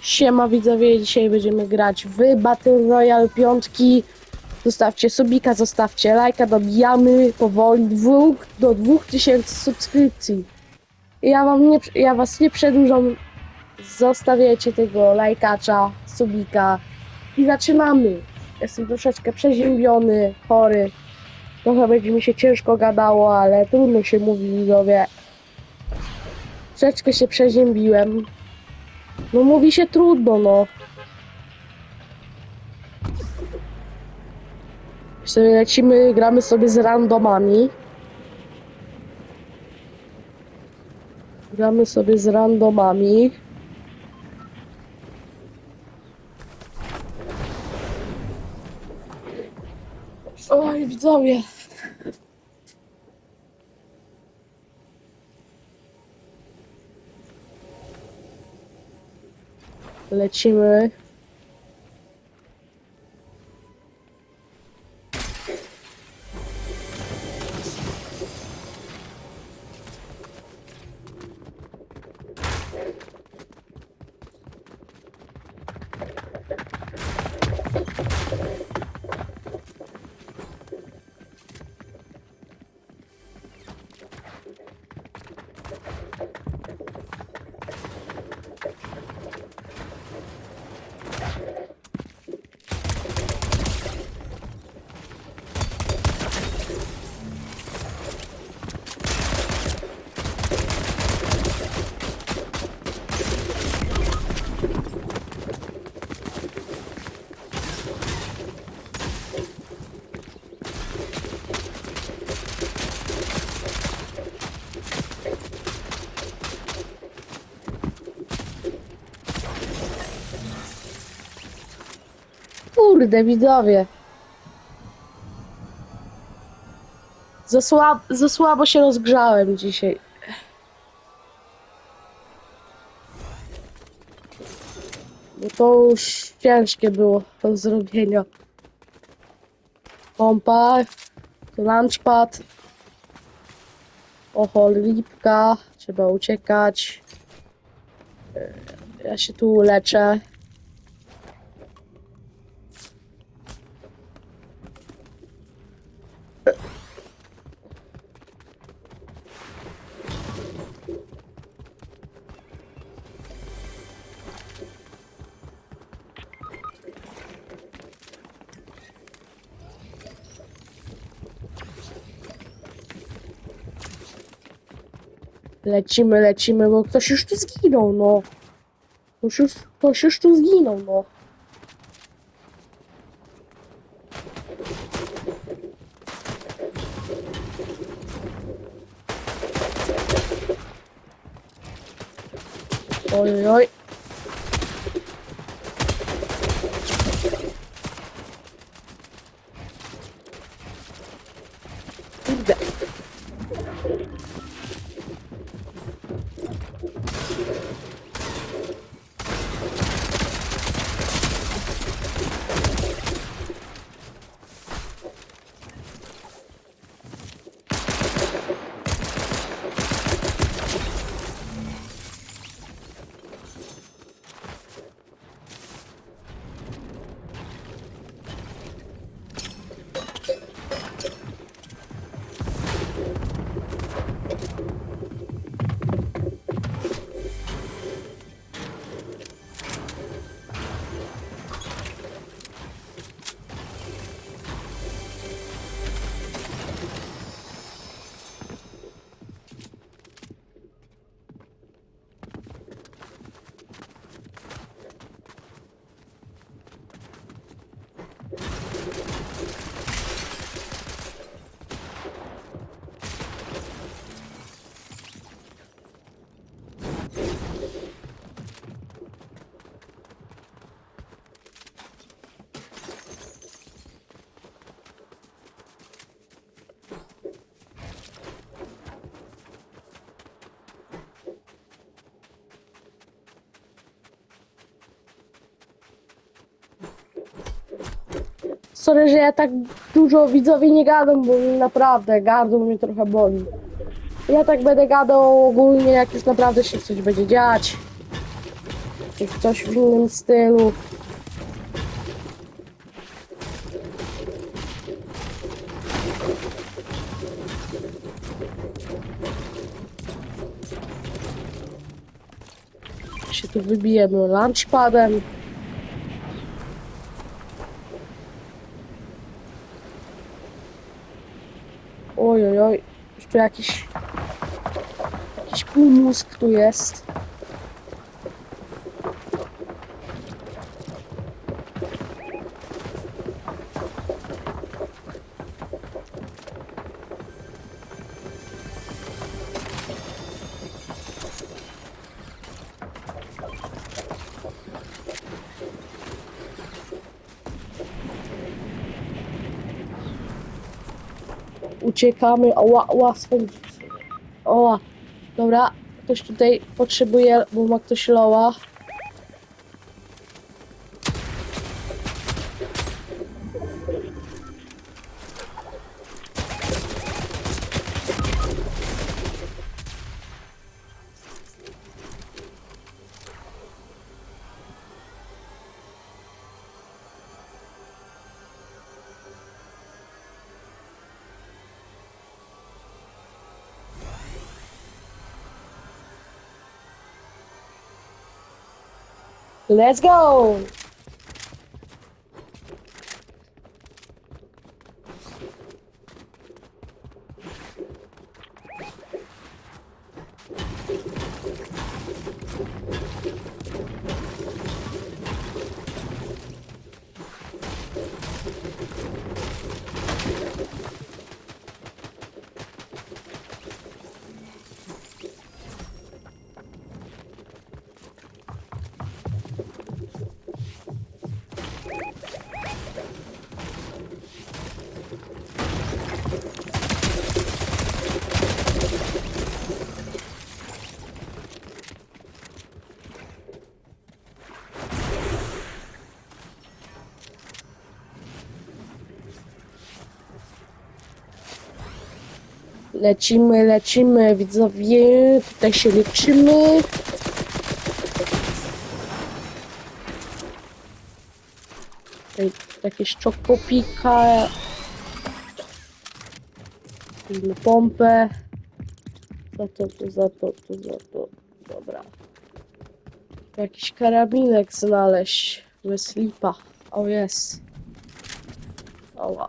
Siema widzowie, dzisiaj będziemy grać w Battle Royale 5. Zostawcie subika, zostawcie lajka, dobijamy powoli dwóch, do 2000 subskrypcji. Ja, wam nie, ja was nie przedłużam, zostawiajcie tego lajkacza, subika i zaczynamy. Jestem troszeczkę przeziębiony, chory. Trochę będzie mi się ciężko gadało, ale trudno się mówi widzowie. Troszeczkę się przeziębiłem. No mówi się trudno, no. Sobie lecimy, gramy sobie z randomami. Gramy sobie z randomami. Oj, widzowie. Lecimy. Kurde, widzowie. Za, słab, za słabo się rozgrzałem dzisiaj. Bo to już ciężkie było do zrobienia. Pompa, lunchpad. Oho, lipka, trzeba uciekać. Ja się tu leczę. Lecimy, lecimy, bo ktoś już tu zginął, no. Ktoś już, ktoś już tu zginął, no. Oj, oj, Sorry, że ja tak dużo widzowie nie gadam, bo naprawdę gardło mnie trochę boli. Ja tak będę gadał ogólnie, jak już naprawdę się coś będzie dziać. czy coś w innym stylu. Się tu wybijemy launchpadem. Oj, oj, Jeszcze jakiś... Jakiś półmózg tu jest. Uciekamy. Oła, oła, stąd. Oła. Dobra, ktoś tutaj potrzebuje, bo ma ktoś loła. Let's go! Lecimy, lecimy, widzowie. Tutaj się leczymy. Tutaj jakieś czokopika. Robimy pompę. Za to, to, za to, to, za to. Dobra. Jakiś karabinek znaleźć. Wyslipa. O, jest. Oła.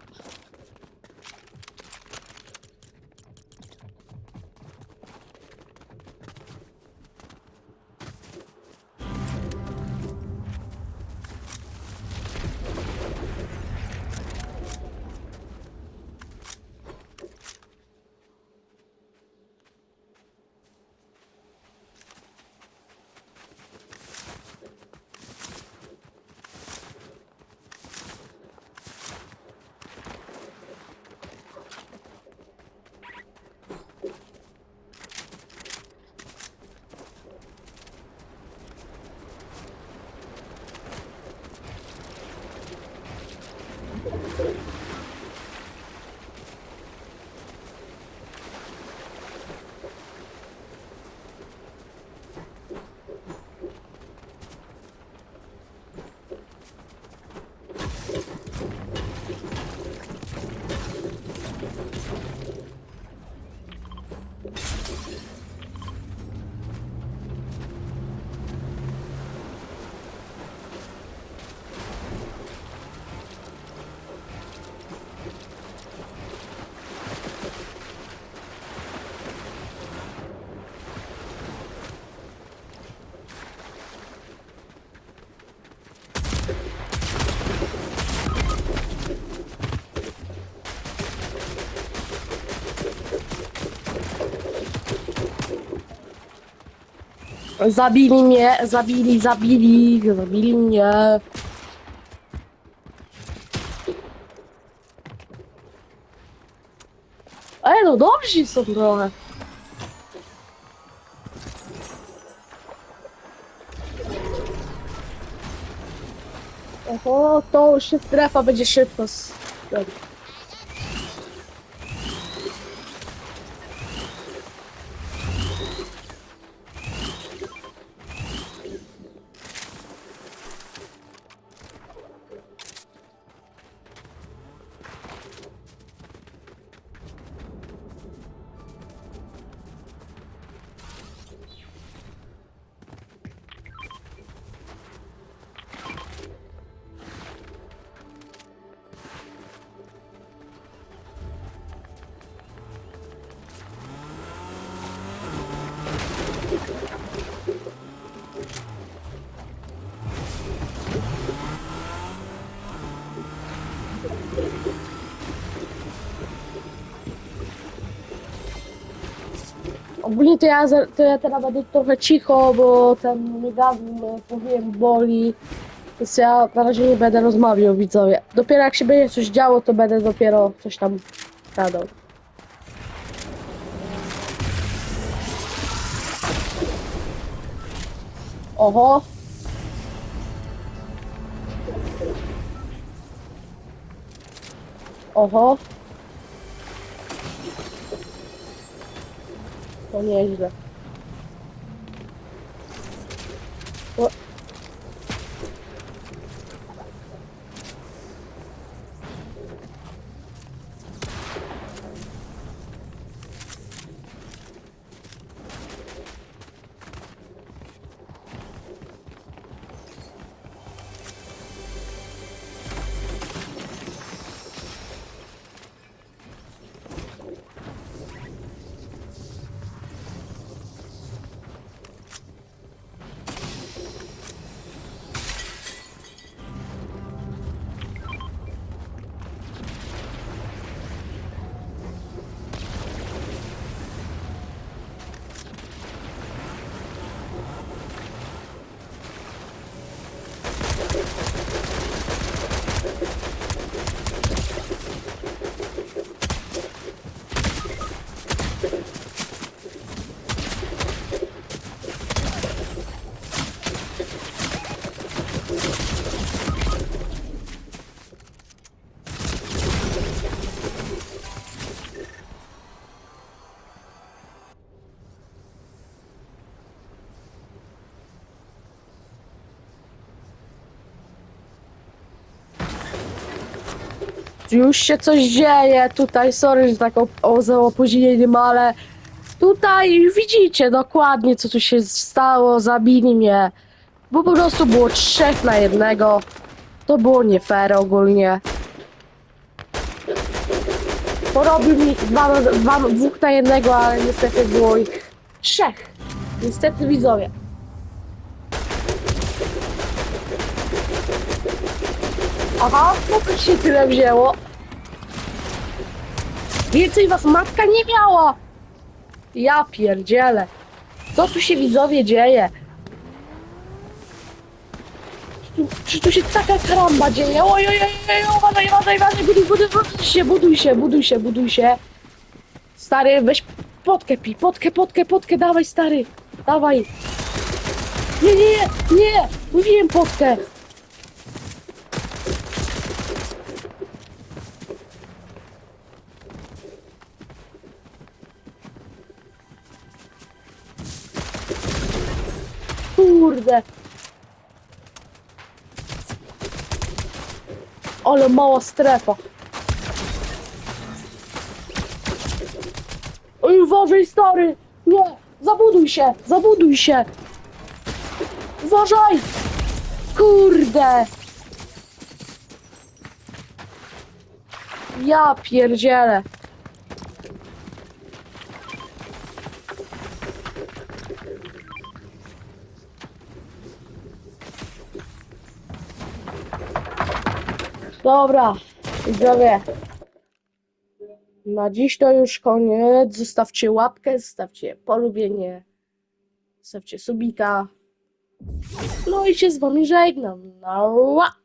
Zabili mnie, zabili, zabili, zabili mnie. Ej, no dobrzy są trochę. Oho, to już się strefa będzie szybko. s- Ogólnie to ja, to ja teraz będę trochę cicho, bo ten gardło, powiem, boli. Więc ja na razie nie będę rozmawiał, widzowie. Dopiero jak się będzie coś działo, to będę dopiero coś tam gadał. Oho. Oho. To nieźle. Już się coś dzieje tutaj, sorry, że tak op- o, za ale tutaj widzicie dokładnie, co tu się stało, zabili mnie. Bo po prostu było trzech na jednego. To było nie fair ogólnie. Porobił mi dwa, dwa, dwóch na jednego, ale niestety było ich trzech. Niestety widzowie. Aha, skąd się tyle wzięło? Więcej was matka nie miała! Ja pierdzielę. Co tu się widzowie dzieje? Czy tu, czy tu się taka karamba dzieje? Oj, oj, oj, oj, uważaj, uważaj, uważaj, buduj, buduj, buduj się, buduj się, buduj się, buduj się. Stary, weź potkę pi, potkę, potkę, potkę, dawaj stary, dawaj. Nie, nie, nie, mówiłem potkę. Kurde. Ale mała strefa. Oj, uważaj, stary! Nie! Zabuduj się! Zabuduj się! Uważaj! Kurde! Ja pierdzielę. Dobra, widzowie. Na dziś to już koniec. Zostawcie łapkę, zostawcie polubienie, zostawcie subika. No i się z wami żegnam. Nara!